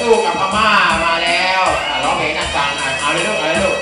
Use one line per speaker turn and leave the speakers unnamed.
สู้กับพม่ามาแล้วอะร้องเพลงหนักจังอะเอาเลยลูกเอาเลยลูก